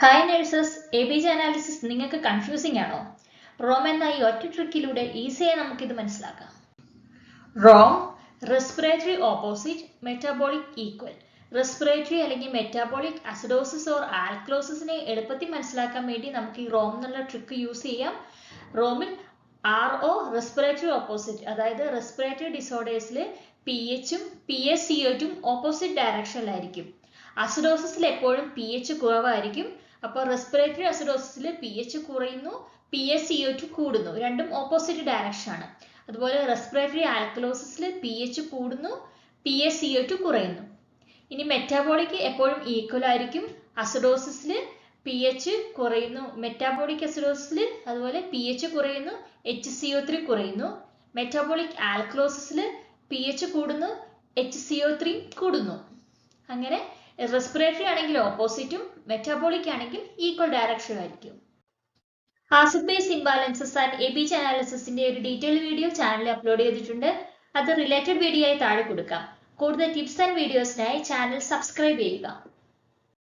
Hi nurses A B G analysis നിങ്ങൾക്ക് confusing ആണോ? ROME എന്ന ഈ ഒറ്റ ട്രിക്കിലൂടെ ഈസിയായി നമുക്കിത് മനസ്സിലാക്കാം. ROME respiratory opposite metabolic equal respiratory അല്ലെങ്കിൽ മെറ്റാബോളിക് അസിഡോസിസ് ഓർ ആൽക്ലോസിസിനെ എളുപ്പത്തിൽ മനസ്സിലാക്കാൻ വേണ്ടി നമുക്ക് ഈ റോം എന്നുള്ള ട്രിക്ക് യൂസ് ചെയ്യാം. റോമിൽ ആർ ഒ റെസ്പിറേറ്ററി ഓപ്പോസിറ്റ് അതായത് റെസ്പിറേറ്ററി ഡിസോർഡേഴ്സിൽ പി എച്ചും പി എസ് സി ഒറ്റും ഓപ്പോസിറ്റ് ഡയറക്ഷനിലായിരിക്കും അസിഡോസിസിൽ എപ്പോഴും പി എച്ച് കുറവായിരിക്കും. അപ്പോൾ റെസ്പിറേറ്ററി അസിഡോസിസിൽ പി എച്ച് കുറയുന്നു P S C O two കൂടുന്നു. രണ്ടും ഓപ്പോസിറ്റ് ഡയറക്ഷൻ ആണ്. അതുപോലെ റെസ്പിറേറ്ററി ആൽക്കലോസിസിൽ പി എച്ച് കൂടുന്നു P S C O two കുറയുന്നു. ഇനി മെറ്റാബോളിക് എപ്പോഴും ഈക്വൽ ആയിരിക്കും. അസിഡോസിസിൽ പി എച്ച് കുറയുന്നു മെറ്റാബോളിക് അസിഡോസിസിൽ അതുപോലെ പി എച്ച് കുറയുന്നു എച്ച് സി ഒ ത്രീ കുറയുന്നു. മെറ്റാബോളിക് ആൽക്കലോസിസിൽ പി എച്ച് കൂടുന്നു എച്ച് സി ഒ ത്രീ കൂടുന്നു. അങ്ങനെ റെസ്പിറേറ്ററി ആണെങ്കിൽ ഓപ്പോസിറ്റും മെറ്റാബോളിക് ആണെങ്കിൽ ഈക്വൽ ഡയറക്ഷൻ ആയിരിക്കും acid base imbalances and A B അനാലിസിന്റെ ഒരു ഡീറ്റെയിൽ വീഡിയോ ചാനലിൽ അപ്ലോഡ് ചെയ്തിട്ടുണ്ട്. അത് റിലേറ്റഡ് വീഡിയോ ആയി താഴെ കൊടുക്കാം. കൂടുതൽ ടിപ്സ് ആൻഡ് വീഡിയോസിനായി ചാനൽ സബ്സ്ക്രൈബ് ചെയ്യുക.